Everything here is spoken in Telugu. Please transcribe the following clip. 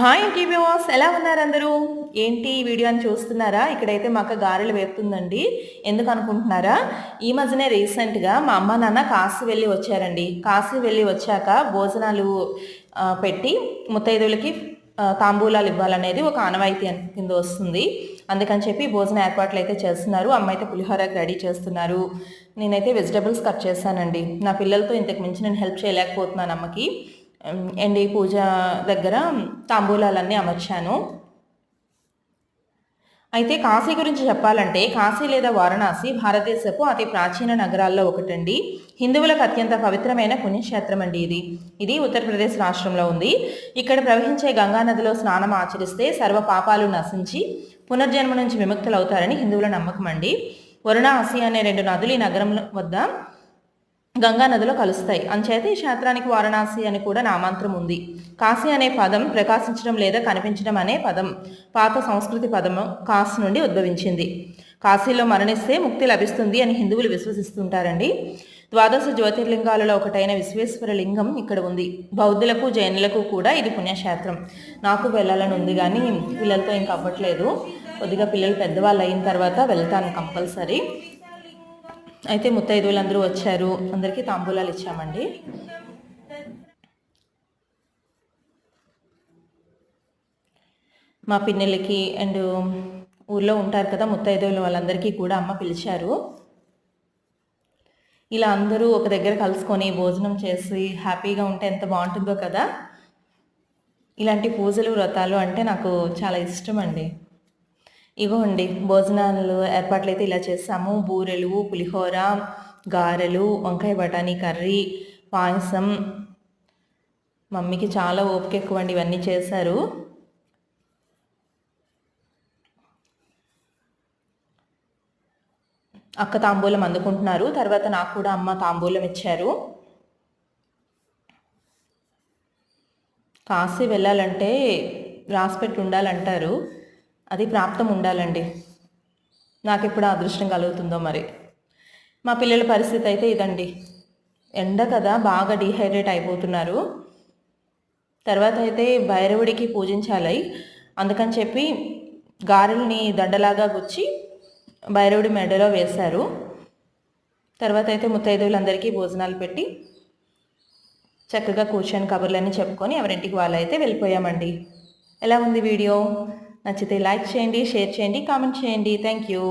హాయ్ టీవీవాస్ ఎలా ఉన్నారు అందరూ? ఏంటి ఈ వీడియో అని చూస్తున్నారా? ఇక్కడైతే మాకు గారెలు వేస్తుందండి ఎందుకు అనుకుంటున్నారా? ఈ మధ్యనే రీసెంట్గా మా అమ్మ నాన్న కాశీ వెళ్ళి వచ్చారండి. కాశీ వెళ్ళి వచ్చాక భోజనాలు పెట్టి ముత్తైదులకి తాంబూలాలు ఇవ్వాలనేది ఒక ఆనవాయితీ కింద వస్తుంది. అందుకని చెప్పి భోజన ఏర్పాట్లు అయితే చేస్తున్నారు. అమ్మ అయితే పులిహోరకి రెడీ చేస్తున్నారు. నేనైతే వెజిటబుల్స్ కట్ చేశానండి. నా పిల్లలతో ఇంతకు మించి నేను హెల్ప్ చేయలేకపోతున్నాను అమ్మకి. ఎండి పూజ దగ్గర తాంబూలాలన్నీ అమర్చాను. అయితే కాశీ గురించి చెప్పాలంటే కాశీ లేదా వారణాసి భారతదేశపు అతి ప్రాచీన నగరాల్లో ఒకటండి. హిందువులకు అత్యంత పవిత్రమైన పుణ్యక్షేత్రం అండి ఇది. ఇది ఉత్తరప్రదేశ్ రాష్ట్రంలో ఉంది. ఇక్కడ ప్రవహించే గంగా నదిలో స్నానం ఆచరిస్తే సర్వ పాపాలు నశించి పునర్జన్మ నుంచి విముక్తులవుతారని హిందువుల నమ్మకం అండి వరుణాసి అనే రెండు నదులు ఈ నగరం వద్ద గంగా నదిలో కలుస్తాయి. అంచేత ఈ క్షేత్రానికి వారణాసి అని కూడా నామాంతరం ఉంది. కాశీ అనే పదం ప్రకాశించడం లేదా కనిపించడం అనే పదం పాత సంస్కృతి పదము కాశీ నుండి ఉద్భవించింది. కాశీలో మరణిస్తే ముక్తి లభిస్తుంది అని హిందువులు విశ్వసిస్తుంటారండి. ద్వాదశ జ్యోతిర్లింగాలలో ఒకటైన విశ్వేశ్వర లింగం ఇక్కడ ఉంది. బౌద్ధులకు జైనులకు కూడా ఇది పుణ్యక్షేత్రం. నాకు వెళ్ళాలని ఉంది కానీ పిల్లలతో ఇంకా అవ్వట్లేదు. కొద్దిగా పిల్లలు పెద్దవాళ్ళు అయిన తర్వాత వెళ్తాను కంపల్సరీ. అయితే ముత్తైదువులు అందరూ వచ్చారు. అందరికీ తాంబూలాలు ఇచ్చామండి. మా పిన్నెలకి అండ్ ఊర్లో ఉంటారు కదా ముత్తైదువులు వాళ్ళందరికీ కూడా అమ్మ పిలిచారు. ఇలా అందరూ ఒక దగ్గర కలుసుకొని భోజనం చేసి హ్యాపీగా ఉంటే ఎంత బాగుంటుందో కదా. ఇలాంటి పూజలు వ్రతాలు అంటే నాకు చాలా ఇష్టం అండి ఇవ్వండి భోజనాలు ఏర్పాట్లు అయితే ఇలా చేస్తాము బూరెలు పులిహోర గారెలు వంకాయ బఠానీ కర్రీ పాయసం. మమ్మీకి చాలా ఓపిక ఎక్కువ అండి ఇవన్నీ చేశారు. అక్క తాంబూలం అందుకుంటున్నారు. తర్వాత నాకు కూడా అమ్మ తాంబూలం ఇచ్చారు. కాశీ వెళ్ళాలంటే రాసిపెట్టి ఉండాలంటారు. అది ప్రాప్తం ఉండాలండి. నాకు ఎప్పుడు అదృష్టం కలుగుతుందో మరి. మా పిల్లల పరిస్థితి అయితే ఇదండి. ఎండ కదా బాగా డీహైడ్రేట్ అయిపోతున్నారు. తర్వాత అయితే భైరవుడికి పూజించాలి. అందుకని చెప్పి గారెల్ని దండలాగా గుచ్చి భైరవుడి మెడలో వేశారు. తర్వాత అయితే ముత్తైదువులందరికీ భోజనాలు పెట్టి చక్కగా కూర్చొని కబుర్లన్నీ చెప్పుకొని ఎవరింటికి వాళ్ళైతే వెళ్ళిపోయామండి. ఎలా ఉంది వీడియో? నచ్చితే లైక్ చేయండి షేర్ చేయండి కామెంట్ చేయండి. Thank you